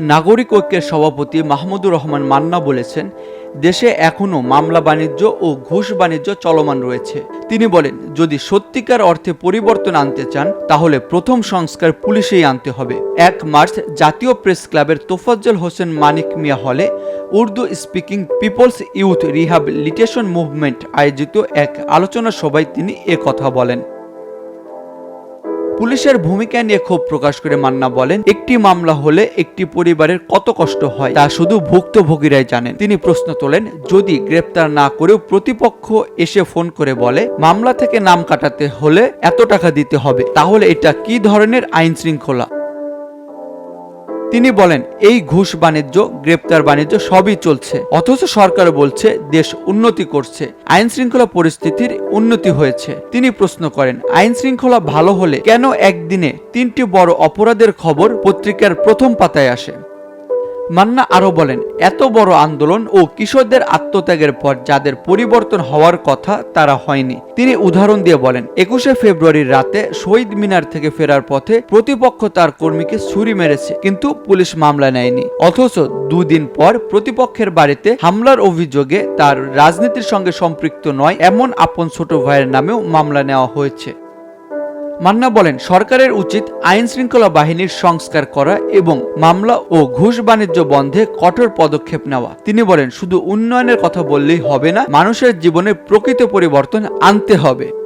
নাগরিক ঐক্যের সভাপতি মাহমুদুর রহমান মান্না বলেছেন, দেশে এখনও মামলা বাণিজ্য ও ঘুষ বাণিজ্য চলমান রয়েছে। তিনি বলেন, যদি সত্যিকার অর্থে পরিবর্তন আনতে চান, তাহলে প্রথম সংস্কার পুলিশেই আনতে হবে। এক মার্চ জাতীয় প্রেস ক্লাবের তোফাজ্জল হোসেন মানিক মিয়া হলে Urdu speaking peoples youth rehabilitation movement আয়োজিত এক আলোচনা সভায় তিনি কথা বলেন। পুলিশের ভূমিকা নিয়ে ক্ষোভ প্রকাশ করে মান্না বলেন, একটি মামলা হলে একটি পরিবারের কত কষ্ট হয় তা শুধু ভুক্তভোগীরাই জানেন। তিনি প্রশ্ন তোলেন, যদি গ্রেপ্তার না করেও প্রতিপক্ষ এসে ফোন করে বলে, মামলা থেকে নাম কাটাতে হলে এত টাকা দিতে হবে, তাহলে এটা কি ধরনের আইন শৃঙ্খলা তিনি বলেন, এই ঘুষ বাণিজ্য, গ্রেপ্তার বাণিজ্য সবই চলছে। অথচ সরকার বলছে, দেশ উন্নতি করছে আইন শৃঙ্খলা পরিস্থিতির উন্নতি হয়েছে। তিনি প্রশ্ন করেন আইন শৃঙ্খলা ভালো হলে কেন একদিনে তিনটি বড় অপরাধের খবর পত্রিকার প্রথম পাতায় আসে? মান্না আরও বলেন, এত বড় আন্দোলন ও কিশোরদের আত্মত্যাগের পর যাদের পরিবর্তন হওয়ার কথা তারা হয়নি। তিনি উদাহরণ দিয়ে বলেন, একুশে ফেব্রুয়ারির রাতে শহীদ মিনার থেকে ফেরার পথে প্রতিপক্ষ তার কর্মীকে ছুরি মেরেছে, কিন্তু পুলিশ মামলা নেয়নি। অথচ দুদিন পর প্রতিপক্ষের বাড়িতে হামলার অভিযোগে তার রাজনীতির সঙ্গে সম্পৃক্ত নয়, এমন আপন ছোট ভাইয়ের নামেও মামলা নেওয়া হয়েছে। মান্না বলেন, সরকারের উচিত আইন শৃঙ্খলা বাহিনীর সংস্কার করা এবং মামলা ও ঘুষ বাণিজ্য বন্ধে কঠোর পদক্ষেপ নেওয়া। তিনি বলেন, শুধু উন্নয়নের কথা বললেই হবে না, মানুষের জীবনে প্রকৃত পরিবর্তন আনতে হবে।